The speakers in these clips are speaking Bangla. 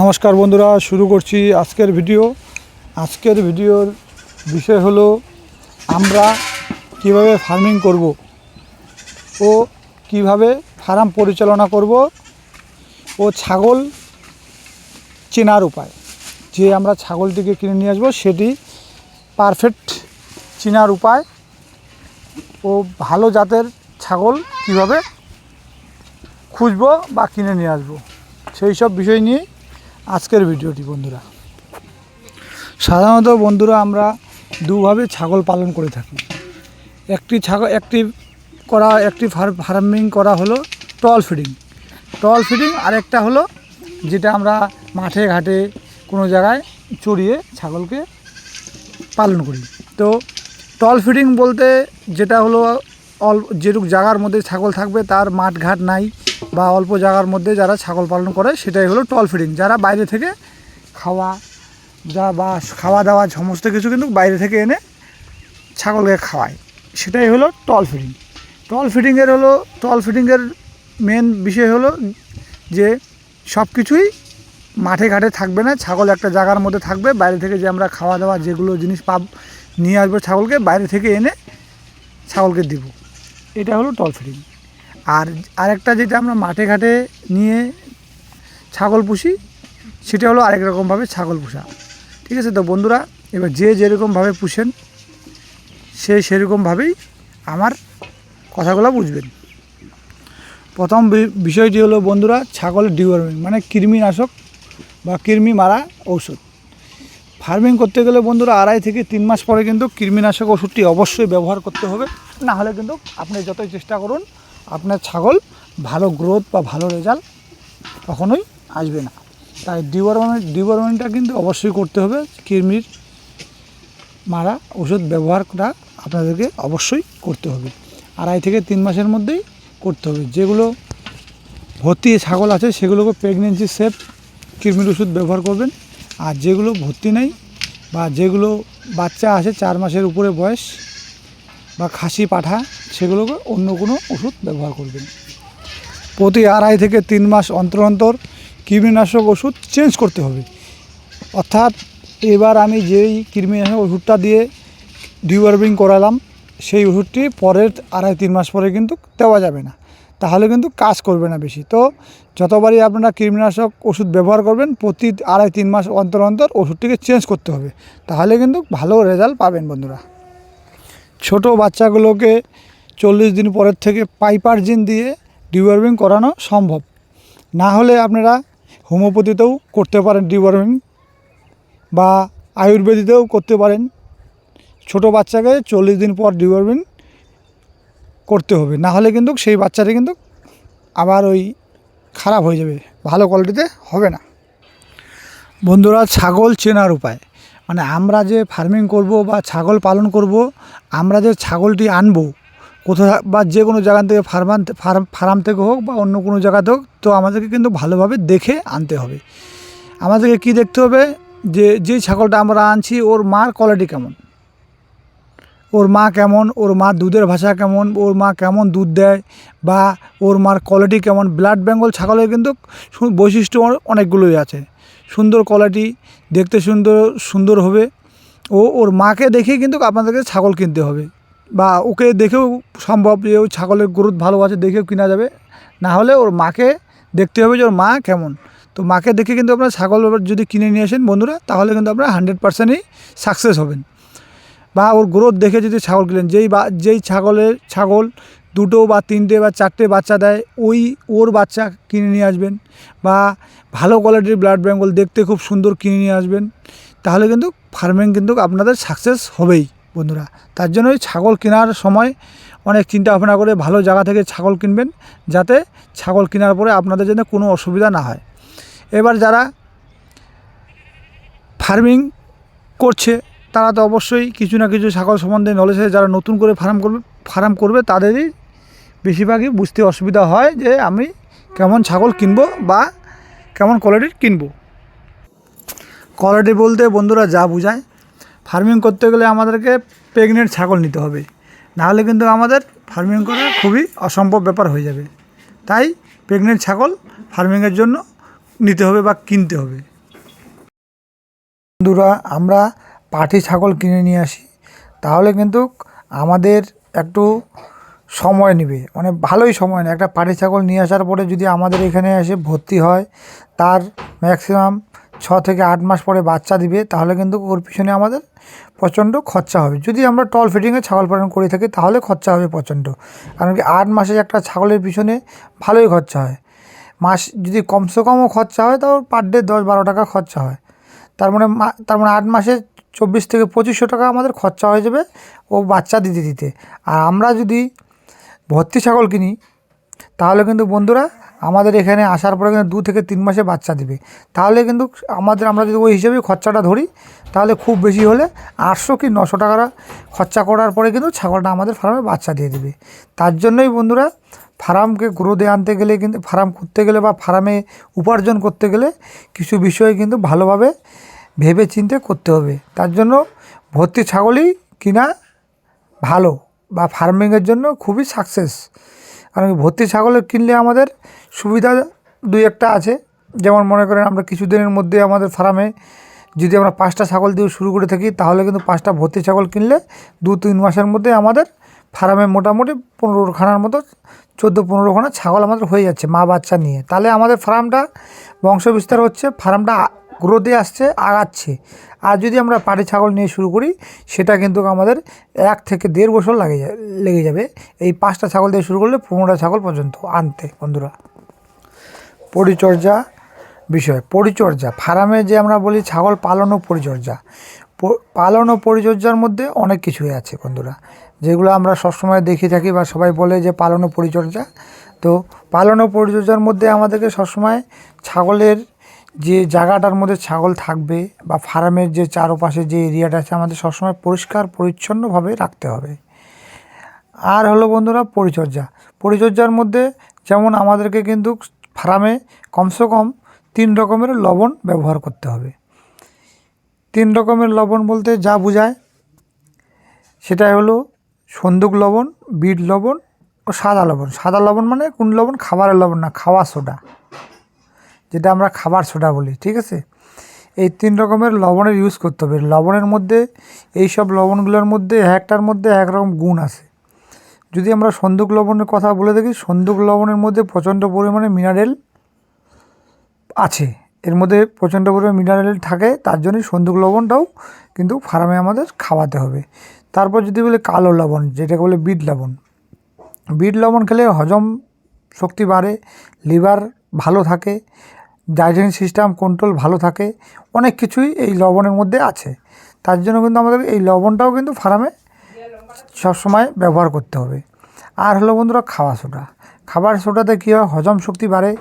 নমস্কার বন্ধুরা, শুরু করছি আজকের ভিডিও। আজকের ভিডিওর বিষয় হলো, আমরা কীভাবে ফার্মিং করব ও কীভাবে ফার্ম পরিচালনা করব ও ছাগল চেনার উপায়। যে আমরা ছাগলটিকে কিনে নিয়ে আসব, সেটি পারফেক্ট চেনার উপায় ও ভালো জাতের ছাগল কীভাবে খুঁজবো বা কিনে নিয়ে আসব। সেই সব বিষয় নিয়ে আজকের ভিডিওটি, বন্ধুরা। সাধারণত বন্ধুরা আমরা দুভাবে ছাগল পালন করে থাকি। একটি ছাগল, একটি করা, একটি ফার্মিং করা হলো টল ফিডিং। টল ফিডিং আরেকটা হলো যেটা আমরা মাঠে, ঘাটে কোনো জায়গায় চড়িয়ে ছাগলকে পালন করি। তো টল ফিডিং বলতে যেটা হলো অল্প যেটুক জায়গার মধ্যে ছাগল থাকবে তার মাঠ ঘাট নাই বা অল্প জায়গার মধ্যে যারা ছাগল পালন করে সেটাই হলো টল ফিডিং। যারা বাইরে থেকে খাওয়া, যা বা খাওয়া দাওয়া সমস্ত কিছু কিন্তু বাইরে থেকে এনে ছাগলকে খাওয়ায়। সেটাই হলো টল ফিডিং। টল ফিডিংয়ের হলো, টল ফিডিংয়ের মেন বিষয় হলো যে সব কিছুই মাঠে ঘাটে থাকবে না, ছাগল একটা জায়গার মধ্যে থাকবে, বাইরে থেকে যে আমরা খাওয়া দাওয়া যেগুলো জিনিস পাব, নিয়ে আসব ছাগলকে, বাইরে থেকে এনে ছাগলকে দিব। এটা হলো টল ফিডিং আর আরেকটা যেটা আমরা মাঠে ঘাটে নিয়ে ছাগল পুষি, সেটা হলো আরেক রকমভাবে ছাগল পোষা। ঠিক আছে তো বন্ধুরা, এবার যে যেরকমভাবে পুষেন, সে সেরকমভাবেই আমার কথাগুলো বুঝবেন। প্রথম বিষয়টি হলো বন্ধুরা ছাগলের ডিওয়ার্মিং মানে কৃমিনাশক বা কৃমি মারা ঔষধ। ফার্মিং করতে গেলে বন্ধুরা আড়াই থেকে তিন মাস পরে কিন্তু কৃমিনাশক ওষুধটি অবশ্যই ব্যবহার করতে হবে। না হলে কিন্তু আপনি যতই চেষ্টা করুন, আপনার ছাগল ভালো গ্রোথ বা ভালো রেজাল্ট কখনোই আসবে না। তাই ডিওয়ার্মেন্ট ডিওয়ার্মেন্টটা কিন্তু অবশ্যই করতে হবে। কৃমির মারা ওষুধ ব্যবহারটা আপনাদেরকে অবশ্যই করতে হবে। আড়াই থেকে তিন মাসের মধ্যেই করতে হবে। যেগুলো ভর্তি ছাগল আছে, সেগুলোকে প্রেগনেন্সি সেফ কৃমির ওষুধ ব্যবহার করবেন। আর যেগুলো ভর্তি নেই বা যেগুলো বাচ্চা আছে, চার মাসের উপরে বয়স বা খাসি, পাঠা সেগুলোকে অন্য কোনো ওষুধ ব্যবহার করবেন। প্রতি আড়াই থেকে তিন মাস অন্তর অন্তর কৃমিনাশক ওষুধ চেঞ্জ করতে হবে। অর্থাৎ এবার আমি যেই কৃমিনাশক ওষুধটা দিয়ে ডিওয়ার্মিং করালাম, সেই ওষুধটি পরের আড়াই তিন মাস পরে কিন্তু দেওয়া যাবে না। তাহলে কিন্তু কাজ করবে না বেশি। তো যতবারই আপনারা কৃমিনাশক ওষুধ ব্যবহার করবেন, প্রতি আড়াই তিন মাস অন্তর অন্তর ওষুধটিকে চেঞ্জ করতে হবে। তাহলে কিন্তু ভালো রেজাল্ট পাবেন বন্ধুরা। ছোট বাচ্চাগুলোকে চল্লিশ দিন পরের থেকে পাইপারজিন দিয়ে ডিওয়ার্মিং করানো সম্ভব। না হলে আপনারা হোমিওপ্যাথিতেও করতে পারেন ডিওয়ার্মিং বা আয়ুর্বেদিতেও করতে পারেন। ছোট বাচ্চাকে চল্লিশ দিন পর ডিওয়ার্মিং করতে হবে। না হলে কিন্তু সেই বাচ্চাটা কিন্তু আবার ওই খারাপ হয়ে যাবে, ভালো কোয়ালিটিতে হবে না। বন্ধুরা, ছাগল চেনার উপায়। মানে আমরা যে ফার্মিং করব বা ছাগল পালন করব, আমরা যে ছাগলটি আনব কোথাও বা যে কোনো জায়গা থেকে ফার্মান ফার্ম ফার্ম থেকে হোক বা অন্য কোনো জায়গাতে হোক, তো আমাদেরকে কিন্তু ভালোভাবে দেখে আনতে হবে। আমাদেরকে কি দেখতে হবে? যে যেই ছাগলটা আমরা আনছি, ওর মার কোয়ালিটি কেমন? ওর মা কেমন? ওর মা দুধের ভাষা কেমন? ওর মা কেমন দুধ দেয়? বা ওর মার কোয়ালিটি কেমন? ব্লাড বেঙ্গল ছাগলের কিন্তু বৈশিষ্ট্য অনেকগুলোই আছে। সুন্দর কোয়ালিটি দেখতে সুন্দর সুন্দর হবে। ও ওর মাকে দেখে কিন্তু আপনাদেরকে ছাগল কিনতে হবে। বা ওকে দেখেও সম্ভব যে ওই ছাগলের গ্রোথ ভালো আছে, দেখেও কিনা যাবে। না হলে ওর মাকে দেখতে হবে যে ওর মা কেমন। তো মাকে দেখে কিন্তু আপনার ছাগল যদি কিনে নিয়ে আসেন বন্ধুরা, তাহলে কিন্তু আপনারা হান্ড্রেড পার্সেন্টই সাকসেস হবেন। বা ওর গ্রোথ দেখে যদি ছাগল কিনেন, যেই বা, যেই ছাগলের ছাগল দুটো বা তিনটে বা চারটে বাচ্চা দেয়, ওই ওর বাচ্চা কিনে নিয়ে আসবেন বা ভালো কোয়ালিটির ব্লাড বেঙ্গল দেখতে খুব সুন্দর কিনে নিয়ে আসবেন, তাহলে কিন্তু ফার্মিং কিন্তু আপনাদের সাকসেস হবেই বন্ধুরা। তার জন্য ওই ছাগল কেনার সময় অনেক চিন্তা ভাবনা করে ভালো জায়গা থেকে ছাগল কিনবেন, যাতে ছাগল কেনার পরে আপনাদের জন্য কোনো অসুবিধা না হয়। এবার যারা ফার্মিং করছে তারা তো অবশ্যই কিছু না কিছু ছাগল সম্বন্ধে নলেজ আছে, যারা নতুন করে ফার্ম করবে ফার্ম করবে, তাদেরই বেশিরভাগই বুঝতে অসুবিধা হয় যে আমি কেমন ছাগল কিনবো বা কেমন কোয়ালিটির কিনবো। কোয়ালিটি বলতে বন্ধুরা যা বোঝায়। ফার্মিং করতে গেলে আমাদেরকে প্রেগনেন্ট ছাগল নিতে হবে। নাহলে কিন্তু আমাদের ফার্মিং করা খুবই অসম্ভব ব্যাপার হয়ে যাবে। তাই প্রেগনেন্ট ছাগল ফার্মিংয়ের জন্য নিতে হবে বা কিনতে হবে। বন্ধুরা, আমরা পাঠি ছাগল কিনে নিয়ে আসি, তাহলে কিন্তু আমাদের একটু সময় নেবে। মানে ভালোই সময় নেয়। একটা পাঠি ছাগল নিয়ে আসার পরে যদি আমাদের এখানে এসে ভর্তি হয়, তার ম্যাক্সিমাম ছ থেকে আট মাস পরে বাচ্চা দিবে, তাহলে কিন্তু ওর পিছনে আমাদের প্রচণ্ড খরচা হবে। যদি আমরা টল ফিটিংয়ে ছাগল পালন করে থাকি, তাহলে খরচা হবে প্রচণ্ড। কারণ কি আট মাসে একটা ছাগলের পিছনে ভালোই খরচা হয়। মাস যদি কমসে কমও খরচা হয়, তাও পার ডে দশ বারো টাকা খরচা হয়। তার মানে তার মানে আট মাসে চব্বিশ থেকে পঁচিশশো টাকা আমাদের খরচা হয়ে যাবে ও বাচ্চা দিতে দিতে। আর আমরা যদি ভর্তি ছাগল কিনি, তাহলে কিন্তু বন্ধুরা আমাদের এখানে আসার পরে কিন্তু দু থেকে তিন মাসে বাচ্চা দিবে। তাহলে কিন্তু আমাদের, আমরা যদি ওই হিসেবে খরচাটা ধরি, তাহলে খুব বেশি হলে আটশো কি নশো টাকা খরচা করার পরে কিন্তু ছাগলটা আমাদের ফার্মে বাচ্চা দিয়ে দেবে। তার জন্যই বন্ধুরা ফার্মকে গ্রোথে আনতে গেলে কিন্তু, ফার্ম করতে গেলে বা ফার্মে উপার্জন করতে গেলে কিছু বিষয় কিন্তু ভালোভাবে ভেবে চিন্তে করতে হবে। তার জন্য ভর্তি ছাগলই কিনা ভালো বা ফার্মিংয়ের জন্য খুবই সাকসেস কারণ ভর্তি ছাগলের কিনলে আমাদের সুবিধা দুই একটা আছে। যেমন মনে করেন আমরা কিছুদিনের মধ্যে আমাদের ফার্মে যদি আমরা পাঁচটা ছাগল দিয়ে শুরু করে থাকি, তাহলে কিন্তু পাঁচটা ভর্তি ছাগল কিনলে দু তিন মাসের মধ্যে আমাদের ফার্মে মোটামুটি পনেরোখানার মতো, চোদ্দ পনেরোখানা ছাগল আমাদের হয়ে যাচ্ছে মা বাচ্চা নিয়ে। তাহলে আমাদের ফার্মটা বংশ বিস্তার হচ্ছে ফার্মটা গ্রোথে আসছে, আগাচ্ছে। আর যদি আমরা পাটি ছাগল নিয়ে শুরু করি, সেটা কিন্তু আমাদের এক থেকে দেড় বছর লাগে লেগে যাবে। এই পাঁচটা ছাগল দিয়ে শুরু করলে পনেরোটা ছাগল পর্যন্ত আনতে বন্ধুরা। পরিচর্যা বিষয়, পরিচর্যা। ফার্মে যে আমরা বলি ছাগল পালন ও পরিচর্যা। পালন ও পরিচর্যার মধ্যে অনেক কিছুই আছে বন্ধুরা। যেগুলো আমরা সবসময় দেখে থাকি বা সবাই বলে যে পালন ও পরিচর্যা। তো পালন ও পরিচর্যার মধ্যে আমাদেরকে সবসময় ছাগলের যে জায়গাটার মধ্যে ছাগল থাকবে বা ফার্মের যে চারপাশে যে এরিয়াটা আছে, আমাদের সবসময় পরিষ্কার, পরিচ্ছন্নভাবে রাখতে হবে। আর হলো বন্ধুরা, পরিচর্যা। পরিচর্যার মধ্যে যেমন আমাদেরকে কিন্তু ফার্মে কমসে কম তিন রকমের লবণ ব্যবহার করতে হবে। তিন রকমের লবণ বলতে যা বোঝায়, সেটাই হলো সন্দুক লবণ, বিট লবণ ও সাদা লবণ। সাদা লবণ মানে কোন লবণ? খাবারের লবণ না, খাওয়া সোডা। যেটা আমরা খাবার সোডা বলি, ঠিক আছে? এই তিন রকমের লবণের ইউজ করতে হবে। লবণের মধ্যে, এই সব লবণগুলোর মধ্যে একটার মধ্যে এক রকম গুণ আছে। যদি আমরা সন্দুক লবণের কথা বলে দেখি সন্দুক লবণের মধ্যে প্রচণ্ড পরিমাণে মিনারেল আছে। এর মধ্যে প্রচণ্ড পরিমাণে মিনারেল থাকে, তার জন্যই সন্দুক লবণটাও কিন্তু ফার্মে আমাদের খাওয়াতে হবে। তারপর যদি বলে কালো লবণ, যেটাকে বলে বিট লবণ। বিট লবণ খেলে হজম শক্তি বাড়ে, লিভার ভালো থাকে ডাইজেশন সিস্টেম কন্ট্রোল ভালো থাকে, অনেক কিছুই এই লবণের মধ্যে আছে। তার জন্য কিন্তু আমাদের এই লবণটাও কিন্তু ফার্মে সবসময় ব্যবহার করতে হবে। আর হলো বন্ধুরা খাওয়া সোডা। খাবার সোডাতে কী হয়? হজম শক্তি বাড়ে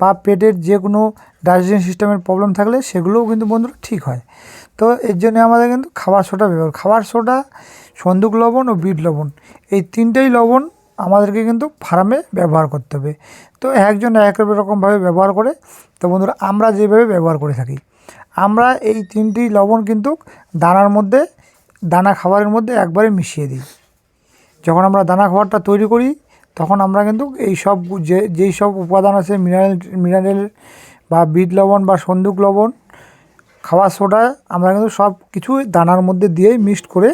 বা পেটের যে কোনো ডাইজেশন সিস্টেমের প্রবলেম থাকলে সেগুলোও কিন্তু বন্ধুরা ঠিক হয়। তো এর জন্য আমাদের কিন্তু খাবার সোডা ব্যবহার খাবার সোডা, সন্দুক লবণ ও বিট লবণ, এই তিনটেই লবণ আমাদেরকে কিন্তু ফার্মে ব্যবহার করতে হবে। তো একজন এক রকমভাবে ব্যবহার করে, তো বন্ধুরা আমরা যেভাবে ব্যবহার করে থাকি, আমরা এই তিনটি লবণ কিন্তু দানার মধ্যে, দানা খাবারের মধ্যে একবারে মিশিয়ে দিই। যখন আমরা দানা খাবারটা তৈরি করি, তখন আমরা কিন্তু এই সব যে, যেই সব উপাদান আছে, মিনারেল মিনারেল বা বিট লবণ বা সন্দুক লবণ খাওয়া সোডা আমরা কিন্তু সব কিছু দানার মধ্যে দিয়েই মিক্সড করে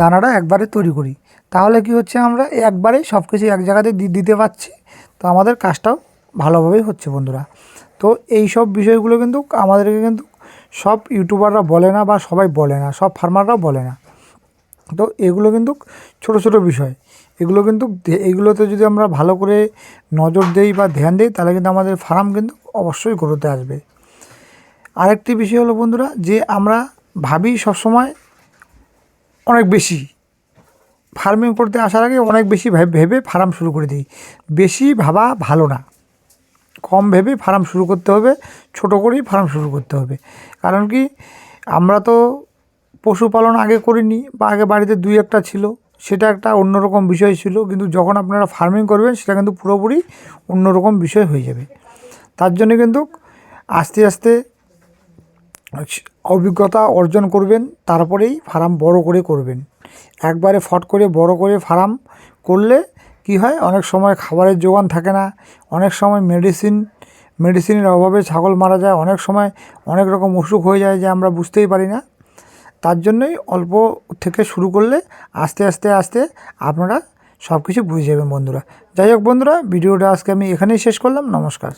দানাটা একবারে তৈরি করি। তাহলে কি হচ্ছে আমরা একবারেই সব কিছু এক জায়গাতে দিতে পারছি। তো আমাদের কাজটাও ভালোভাবেই হচ্ছে বন্ধুরা। তো এই সব বিষয়গুলো কিন্তু আমাদেরকে কিন্তু সব ইউটিউবাররা বলে না বা সবাই বলে না, সব ফার্মাররাও বলে না। তো এগুলো কিন্তু ছোট ছোট বিষয়। এগুলো কিন্তু এগুলোতে যদি আমরা ভালো করে নজর দেই বা ধ্যান দিই, তাহলে কিন্তু আমাদের ফার্ম কিন্তু অবশ্যই গ্রোথে আসবে। আরেকটি বিষয় হলো বন্ধুরা, যে আমরা ভাবি সবসময় অনেক বেশি। ফার্মিং করতে আসার আগে অনেক বেশি ভেবে ফার্ম শুরু করে দিই। বেশি ভাবা ভালো না। কম ভেবে ফার্ম শুরু করতে হবে, ছোট করেই ফার্ম শুরু করতে হবে। কারণ কি, আমরা তো পশুপালন আগে করিনি বা আগে বাড়িতে দুই একটা ছিল, সেটা একটা অন্যরকম বিষয় ছিল, কিন্তু যখন আপনারা ফার্মিং করবেন, সেটা কিন্তু পুরোপুরি অন্যরকম বিষয় হয়ে যাবে। তার জন্য কিন্তু আস্তে আস্তে অভিজ্ঞতা অর্জন করবেন, তারপরেই ফার্ম বড় করে করবেন। একবারে ফট করে বড় করে ফার্ম করলে কি হয়? অনেক সময় খাবারের যোগান থাকে না, অনেক সময় মেডিসিন, মেডিসিনের অভাবে ছাগল মারা যায়, অনেক সময় অনেক রকম অসুখ হয়ে যায় যে আমরা বুঝতেই পারি না। তার জন্যই অল্প থেকে শুরু করলে আস্তে আস্তে আস্তে আপনারা সব কিছু বুঝে যাবেন বন্ধুরা। যাই হোক বন্ধুরা, ভিডিওটা আজকে আমি এখানেই শেষ করলাম। নমস্কার।